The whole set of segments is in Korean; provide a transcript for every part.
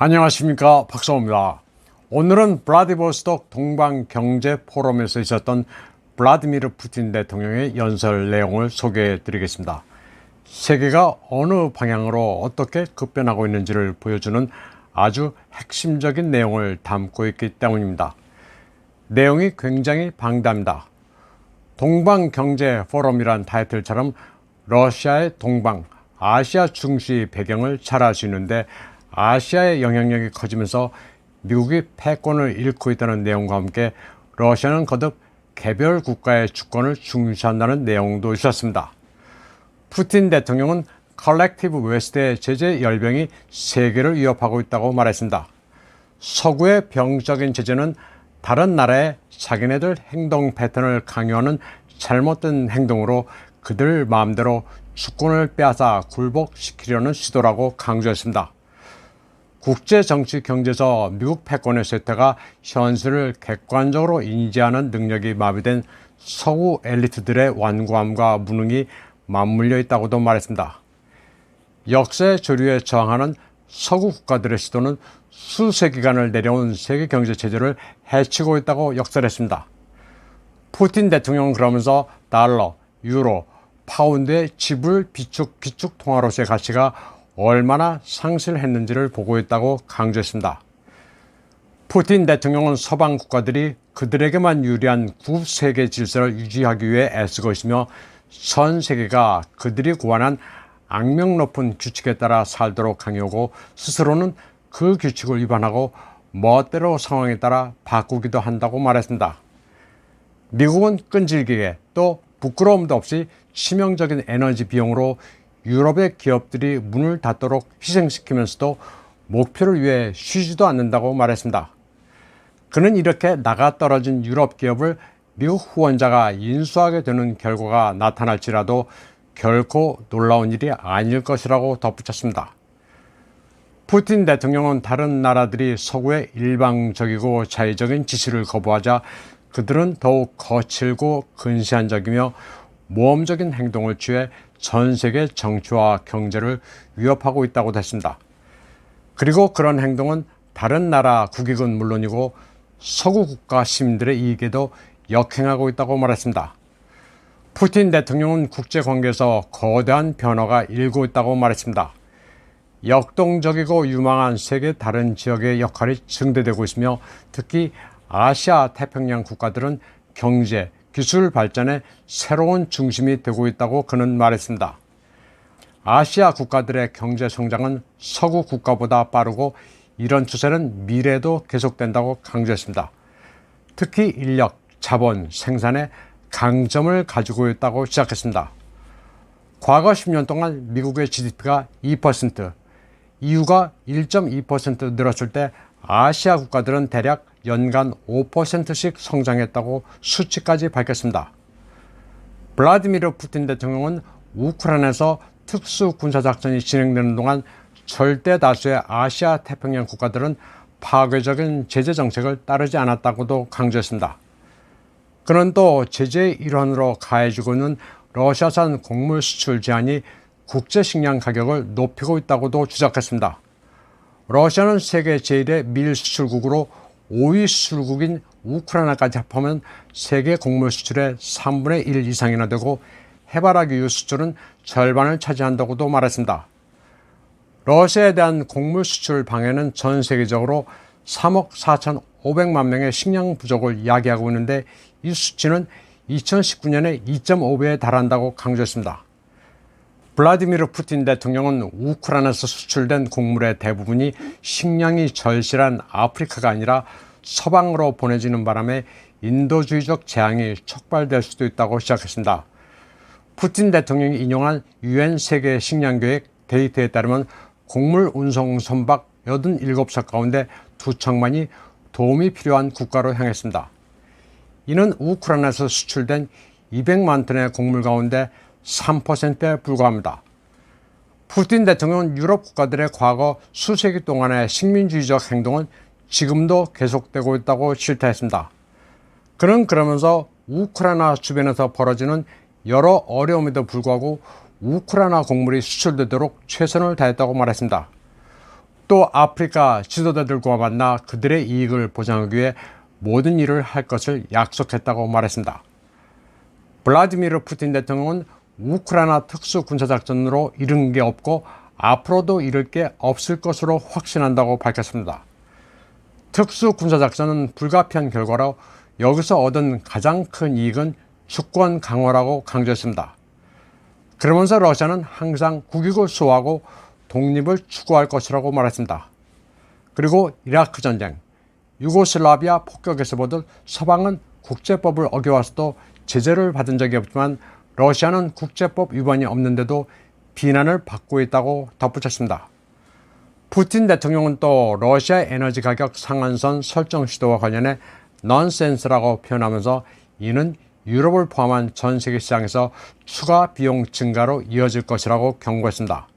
안녕하십니까 박성호입니다. 오늘은 블라디보스톡 동방경제 포럼에서 있었던 블라디미르 푸틴 대통령의 연설 내용을 소개해 드리겠습니다. 세계가 어느 방향으로 어떻게 급변하고 있는지를 보여주는 아주 핵심적인 내용을 담고 있기 때문입니다. 내용이 굉장히 방대합니다. 동방경제 포럼이란 타이틀처럼 러시아의 동방, 아시아 중시 배경을 잘 알 수 있는데 아시아의 영향력이 커지면서 미국이 패권을 잃고 있다는 내용과 함께 러시아는 거듭 개별 국가의 주권을 중시한다는 내용도 있었습니다. 푸틴 대통령은 컬렉티브 웨스트의 제재 열병이 세계를 위협하고 있다고 말했습니다. 서구의 병적인 제재는 다른 나라의 자기네들 행동 패턴을 강요하는 잘못된 행동으로 그들 마음대로 주권을 빼앗아 굴복시키려는 시도라고 강조했습니다. 국제 정치 경제에서 미국 패권의 쇠퇴가 현실을 객관적으로 인지하는 능력이 마비된 서구 엘리트들의 완고함과 무능이 맞물려 있다고도 말했습니다. 역사의 조류에 저항하는 서구 국가들의 시도는 수세기간을 내려온 세계 경제 체제를 해치고 있다고 역설했습니다. 푸틴 대통령은 그러면서 달러, 유로, 파운드의 지불 비축 기축 통화로서의 가치가 얼마나 상실 했는지를 보고 있다고 강조했습니다. 푸틴 대통령은 서방 국가들이 그들에게만 유리한 구세계 질서를 유지하기 위해 애쓰고 있으며 전 세계가 그들이 고안한 악명 높은 규칙에 따라 살도록 강요하고 스스로는 그 규칙을 위반하고 멋대로 상황에 따라 바꾸기도 한다고 말했습니다. 미국은 끈질기게 또 부끄러움도 없이 치명적인 에너지 비용으로 유럽의 기업들이 문을 닫도록 희생시키면서도 목표를 위해 쉬지도 않는다고 말했습니다. 그는 이렇게 나가 떨어진 유럽 기업을 미국 후원자가 인수하게 되는 결과가 나타날지라도 결코 놀라운 일이 아닐 것이라고 덧붙였습니다. 푸틴 대통령은 다른 나라들이 서구의 일방적이고 자의적인 지시를 거부하자 그들은 더욱 거칠고 근시안적이며 모험적인 행동을 취해 전 세계 정치와 경제를 위협하고 있다고 했습니다. 그리고 그런 행동은 다른 나라 국익은 물론이고 서구 국가 시민들의 이익에도 역행하고 있다고 말했습니다. 푸틴 대통령은 국제 관계에서 거대한 변화가 일고 있다고 말했습니다. 역동적이고 유망한 세계 다른 지역의 역할이 증대되고 있으며 특히 아시아 태평양 국가들은 경제, 기술 발전의 새로운 중심이 되고 있다고 그는 말했습니다. 아시아 국가들의 경제 성장은 서구 국가보다 빠르고 이런 추세는 미래에도 계속된다고 강조했습니다. 특히 인력, 자본, 생산에 강점을 가지고 있다고 시작했습니다. 과거 10년 동안 미국의 GDP가 2%, EU가 1.2% 늘었을 때 아시아 국가들은 대략 연간 5%씩 성장했다고 수치까지 밝혔습니다. 블라디미르 푸틴 대통령은 우크라이나에서 특수 군사작전이 진행되는 동안 절대 다수의 아시아 태평양 국가들은 파괴적인 제재 정책을 따르지 않았다고도 강조했습니다. 그는 또 제재의 일환으로 가해지고 있는 러시아산 곡물 수출 제한이 국제 식량 가격을 높이고 있다고도 주장했습니다. 러시아는 세계 제1의 밀 수출국으로 5위 수출국인 우크라이나까지 합하면 세계 곡물 수출의 3분의 1 이상이나 되고 해바라기 유 수출은 절반을 차지한다고도 말했습니다. 러시아에 대한 곡물 수출 방해는 전 세계적으로 3억 4,500만 명의 식량 부족을 야기하고 있는데 이 수치는 2019년에 2.5배에 달한다고 강조했습니다. 블라디미르 푸틴 대통령은 우크라이나에서 수출된 곡물의 대부분이 식량이 절실한 아프리카가 아니라 서방으로 보내지는 바람에 인도주의적 재앙이 촉발될 수도 있다고 시작했습니다. 푸틴 대통령이 인용한 유엔 세계 식량 계획 데이터에 따르면 곡물 운송 선박 87척 가운데 두 척만이 도움이 필요한 국가로 향했습니다. 이는 우크라이나에서 수출된 200만 톤의 곡물 가운데 3%에 불과합니다. 푸틴 대통령은 유럽 국가들의 과거 수세기 동안의 식민주의적 행동은 지금도 계속되고 있다고 실타했습니다. 그는 그러면서 우크라이나 주변에서 벌어지는 여러 어려움에도 불구하고 우크라이나 곡물이 수출되도록 최선을 다했다고 말했습니다. 또 아프리카 지도자들과 만나 그들의 이익을 보장하기 위해 모든 일을 할 것을 약속했다고 말했습니다. 블라디미르 푸틴 대통령은 우크라이나 특수 군사작전으로 잃은 게 없고 앞으로도 잃을 게 없을 것으로 확신한다고 밝혔습니다. 특수 군사작전은 불가피한 결과로 여기서 얻은 가장 큰 이익은 주권 강화라고 강조했습니다. 그러면서 러시아는 항상 국익을 수호하고 독립을 추구할 것이라고 말했습니다. 그리고 이라크 전쟁, 유고슬라비아 폭격에서 보듯 서방은 국제법을 어겨와서도 제재를 받은 적이 없지만 러시아는 국제법 위반이 없는데도 비난을 받고 있다고 덧붙였습니다. 푸틴 대통령은 또 러시아 에너지 가격 상한선 설정 시도와 관련해 넌센스라고 표현하면서 이는 유럽을 포함한 전 세계 시장에서 추가 비용 증가로 이어질 것이라고 경고했습니다.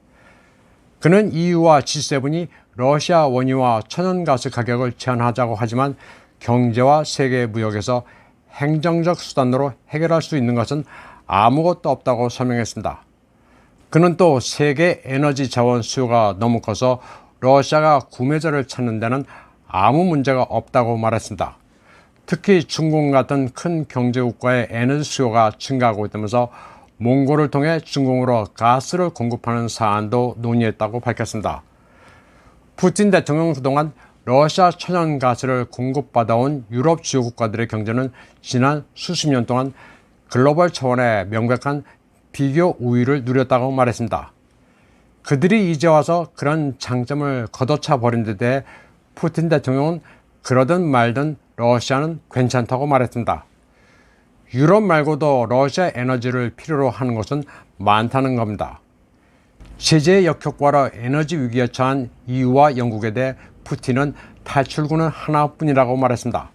그는 EU와 G7이 러시아 원유와 천연가스 가격을 제한하자고 하지만 경제와 세계 무역에서 행정적 수단으로 해결할 수 있는 것은 아무것도 없다고 설명했습니다. 그는 또 세계 에너지 자원 수요가 너무 커서 러시아가 구매자를 찾는 데는 아무 문제가 없다고 말했습니다. 특히 중국 같은 큰 경제국가의 에너지 수요가 증가하고 있다면서 몽골을 통해 중국으로 가스를 공급하는 사안도 논의했다고 밝혔습니다. 푸틴 대통령 그동안 러시아 천연가스를 공급받아온 유럽 주요 국가들의 경제는 지난 수십 년 동안 글로벌 차원의 명백한 비교 우위를 누렸다고 말했습니다. 그들이 이제 와서 그런 장점을 걷어차 버린 데 대해 푸틴 대통령은 그러든 말든 러시아는 괜찮다고 말했습니다. 유럽 말고도 러시아 에너지를 필요로 하는 것은 많다는 겁니다. 제재의 역효과로 에너지 위기에 처한 EU와 영국에 대해 푸틴은 탈출구는 하나뿐이라고 말했습니다.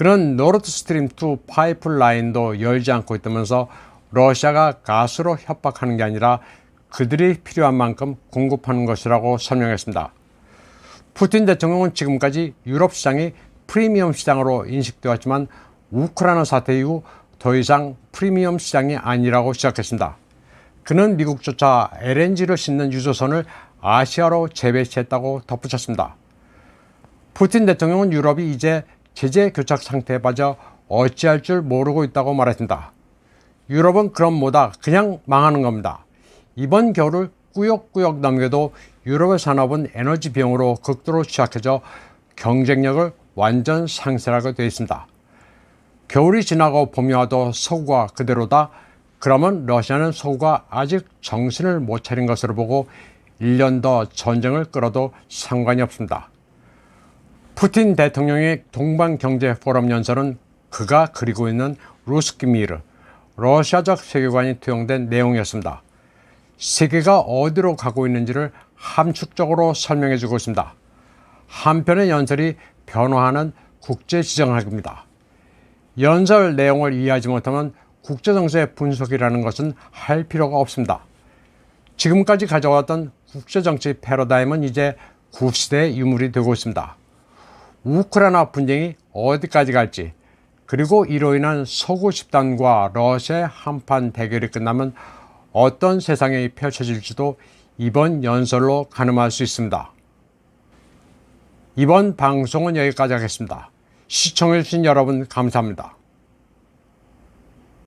그는 노르트 스트림 2 파이프라인도 열지 않고 있다면서 러시아가 가스로 협박하는 게 아니라 그들이 필요한 만큼 공급하는 것이라고 설명했습니다. 푸틴 대통령은 지금까지 유럽 시장이 프리미엄 시장으로 인식되었지만 우크라이나 사태 이후 더 이상 프리미엄 시장이 아니라고 시작했습니다. 그는 미국조차 LNG를 싣는 유조선을 아시아로 재배치했다고 덧붙였습니다. 푸틴 대통령은 유럽이 이제 제재 교착 상태에 빠져 어찌할 줄 모르고 있다고 말했습니다. 유럽은 그럼 뭐다 그냥 망하는 겁니다. 이번 겨울을 꾸역꾸역 넘겨도 유럽의 산업은 에너지 비용으로 극도로 취약해져 경쟁력을 완전 상실하게 되어 있습니다. 겨울이 지나고 봄이 와도 서구가 그대로다. 그러면 러시아는 서구가 아직 정신을 못 차린 것으로 보고 1년 더 전쟁을 끌어도 상관이 없습니다. 푸틴 대통령의 동방경제포럼 연설은 그가 그리고 있는 루스키미르, 러시아적 세계관이 투영된 내용이었습니다. 세계가 어디로 가고 있는지를 함축적으로 설명해 주고 있습니다. 한편의 연설이 변화하는 국제 지정학입니다. 연설 내용을 이해하지 못하면 국제정세 분석이라는 것은 할 필요가 없습니다. 지금까지 가져왔던 국제정치 패러다임은 이제 구시대의 유물이 되고 있습니다. 우크라이나 분쟁이 어디까지 갈지 그리고 이로 인한 서구 집단과 러시아의 한판 대결이 끝나면 어떤 세상이 펼쳐질지도 이번 연설로 가늠할 수 있습니다. 이번 방송은 여기까지 하겠습니다. 시청해주신 여러분 감사합니다.